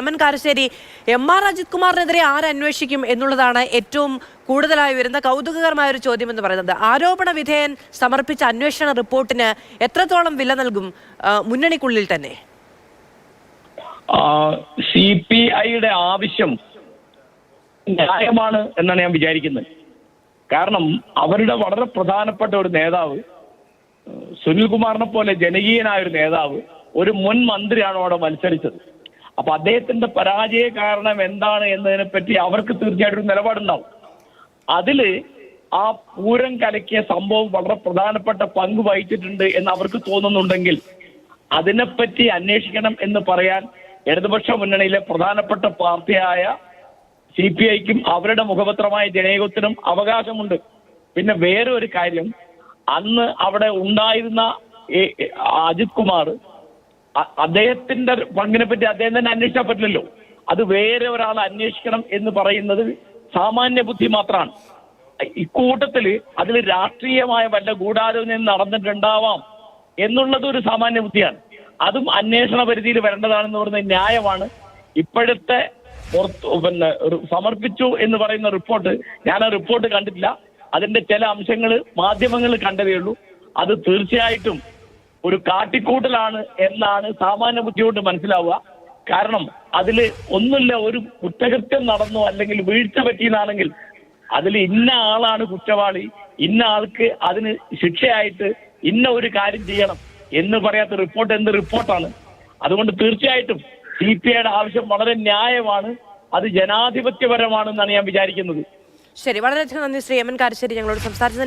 M N Karassery M R Ajith കുമാറിനെതിരെ ആരന്വേഷിക്കും എന്നുള്ളതാണ് ഏറ്റവും കൂടുതലായി വരുന്ന കൗതുകകരമായ ഒരു ചോദ്യം എന്ന് പറയുന്നത്. ആരോപണ വിധേയൻ സമർപ്പിച്ച അന്വേഷണ റിപ്പോർട്ടിന് എത്രത്തോളം വില നൽകും മുന്നണിക്കുള്ളിൽ തന്നെ? സി പി ഐയുടെ ആവശ്യം ന്യായമാണ് എന്നാണ് ഞാൻ വിചാരിക്കുന്നത്. കാരണം അവരുടെ വളരെ പ്രധാനപ്പെട്ട ഒരു നേതാവ് സുനിൽ സുനിൽകുമാറിനെ പോലെ ജനകീയനായ ഒരു നേതാവ് ഒരു മുൻ മന്ത്രിയാണ് അവിടെ മത്സരിച്ചത്? അപ്പൊ അദ്ദേഹത്തിന്റെ പരാജയ കാരണം എന്താണ് എന്നതിനെ പറ്റി അവർക്ക് തീർച്ചയായിട്ടും ഒരു നിലപാടുണ്ടാവും. അതിൽ ആ പൂരം കലക്കിയ സംഭവം വളരെ പ്രധാനപ്പെട്ട പങ്ക് വഹിച്ചിട്ടുണ്ട് എന്ന് അവർക്ക് തോന്നുന്നുണ്ടെങ്കിൽ അതിനെപ്പറ്റി അന്വേഷിക്കണം എന്ന് പറയാൻ ഇടതുപക്ഷ മുന്നണിയിലെ പ്രധാനപ്പെട്ട പാർട്ടിയായ സി പി ഐക്കും അവരുടെ മുഖപത്രമായ ജനയുഗത്തിനും അവകാശമുണ്ട്. പിന്നെ വേറെ ഒരു കാര്യം അന്ന് അവിടെ ഉണ്ടായിരുന്ന അജിത് കുമാർ അദ്ദേഹത്തിന്റെ പങ്കിനെ പറ്റി അദ്ദേഹം തന്നെ അന്വേഷിച്ചാൽ പറ്റില്ലല്ലോ. അത് വേറെ ഒരാൾ അന്വേഷിക്കണം എന്ന് പറയുന്നത് സാമാന്യ ബുദ്ധി മാത്രമാണ്. ഇക്കൂട്ടത്തിൽ അതിൽ രാഷ്ട്രീയമായ വല്ല ഗൂഢാലോചന നടന്നിട്ടുണ്ടാവാം എന്നുള്ളത് ഒരു സാമാന്യ ബുദ്ധിയാണ്. അതും അന്വേഷണ പരിധിയിൽ വരേണ്ടതാണെന്ന് പറയുന്നത് ന്യായമാണ്. ഇപ്പോഴത്തെ പിന്നെ സമർപ്പിച്ചു എന്ന് പറയുന്ന റിപ്പോർട്ട് ഞാൻ ആ റിപ്പോർട്ട് കണ്ടിട്ടില്ല. അതിന്റെ ചില അംശങ്ങൾ മാധ്യമങ്ങൾ കണ്ടതേ ഉള്ളൂ. അത് തീർച്ചയായിട്ടും ഒരു കാട്ടിക്കൂട്ടലാണ് എന്നാണ് സാമാന്യ ബുദ്ധി കൊണ്ട് മനസ്സിലാവുക. കാരണം അതിൽ ഒന്നുമില്ല ഒരു കുറ്റകൃത്യം നടന്നു അല്ലെങ്കിൽ വീഴ്ച പറ്റിയെന്നാണെങ്കിൽ അതിൽ ഇന്ന ആളാണ് കുറ്റവാളി ഇന്ന ആൾക്ക് അതിന് ശിക്ഷയായിട്ട് ഇന്ന ഒരു കാര്യം ചെയ്യണം എന്ന് പറയാത്ത റിപ്പോർട്ട് എന്ത് റിപ്പോർട്ടാണ്? അതുകൊണ്ട് തീർച്ചയായിട്ടും സി പി ഐയുടെ ആവശ്യം വളരെ ന്യായമാണ് അത് ജനാധിപത്യപരമാണെന്നാണ് ഞാൻ വിചാരിക്കുന്നത്. ശരി വളരെയധികം നന്ദി ശ്രീ എം എൻ കാരശ്ശേരി ഞങ്ങളോട് സംസാരിച്ചതിന്